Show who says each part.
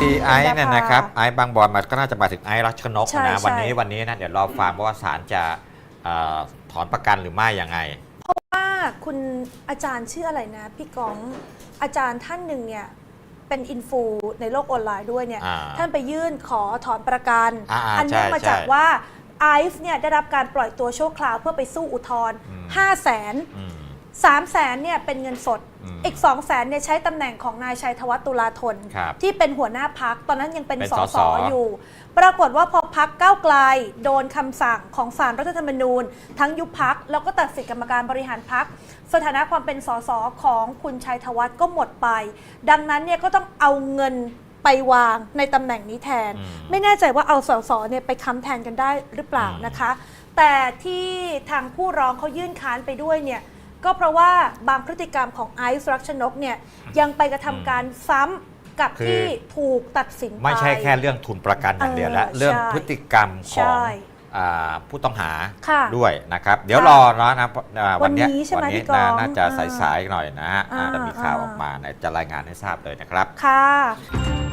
Speaker 1: ที่ไอซ์เนี่ยนะครับไอซ์บางบอนมันก็น่าจะหมายถึงไอซ์รัชนก
Speaker 2: ใช่
Speaker 1: นะวันนี้
Speaker 2: ใช่
Speaker 1: วันนี้นะเดี๋ยวรอฟังว่าศาลจะเอ่อถอนประกันหรือไม่ยังไง
Speaker 2: ว่าคุณอาจารย์ชื่ออะไรนะพี่ก้องอาจารย์ท่านหนึ่งเนี่ยเป็นอินฟูในโลกออนไลน์ด้วยเนี่ย
Speaker 1: อ่า
Speaker 2: ท่านไปยื่นขอถอนประกัน
Speaker 1: อ่าๆ
Speaker 2: อัเนื่อง
Speaker 1: ใช่
Speaker 2: มาจาก
Speaker 1: ใช่
Speaker 2: ว่าไอซ์เนี่ยได้รับการปล่อยตัวชั่วคราวเพื่อไปสู้อุทธรณ์
Speaker 1: อืม
Speaker 2: ห้าแสน
Speaker 1: อืม
Speaker 2: สามแสนเนี่ยเป็นเงินสด
Speaker 1: อืม
Speaker 2: อีกสองแสนเนี่ยใช้ตำแหน่งของนายชัยธวัฒน์ตุลาธน
Speaker 1: ครับ
Speaker 2: ที่เป็นหัวหน้าพักตอนนั้นยังเป็น
Speaker 1: เป็น
Speaker 2: ส
Speaker 1: ส
Speaker 2: ส
Speaker 1: ส
Speaker 2: อยู่ ปรากฏว่าพอพักก้าวไกลโดนคำสั่งของศาลรัฐธรรมนูญ ทั้งยุบพักแล้วก็ตัดสิทธิกรรมการบริหารพักสถานะความเป็นสสของคุณชัยธวัฒน์ก็หมดไป ดังนั้นเนี่ยก็ต้องเอาเงินไปวางในตำแหน่งนี้แทน
Speaker 1: อืม
Speaker 2: ไม่แน่ใจว่าเอาสสเนี่ยไปค้ำแทนกันได้หรือเปล่า
Speaker 1: อืม
Speaker 2: นะคะ แต่ที่ทางผู้ร้องเขายื่นค้านไปด้วยเนี่ย ก็เพราะว่าบางพฤติกรรมของไอซ์รักชนกเนี่ยยังไปกระทำการซ้ำกับ
Speaker 1: คือ
Speaker 2: ที่ถูกตัดสินไป
Speaker 1: ไม่ใช่แค่เรื่องทุนประกันอย่างเดียวแล้ว
Speaker 2: เออ
Speaker 1: เรื่อง
Speaker 2: ใช่
Speaker 1: พฤติกรรมข
Speaker 2: ใช่
Speaker 1: องอ่าผู้ต้องหา
Speaker 2: ค่ะ
Speaker 1: ด้วยนะครับ เดี๋ยว
Speaker 2: ค่ะ
Speaker 1: รอนะนะอ่าวันเนี้ย
Speaker 2: วันนี้ใช่ไหม
Speaker 1: วั
Speaker 2: พี่
Speaker 1: นี้
Speaker 2: กอง
Speaker 1: น่าจะ
Speaker 2: อ่า
Speaker 1: สายๆหน่อยนะฮะอ่า
Speaker 2: อ่า
Speaker 1: จะมีข่าว
Speaker 2: อ่า
Speaker 1: ออกมานะจะรายงานให้ทราบเลยนะครับ
Speaker 2: ค่ะ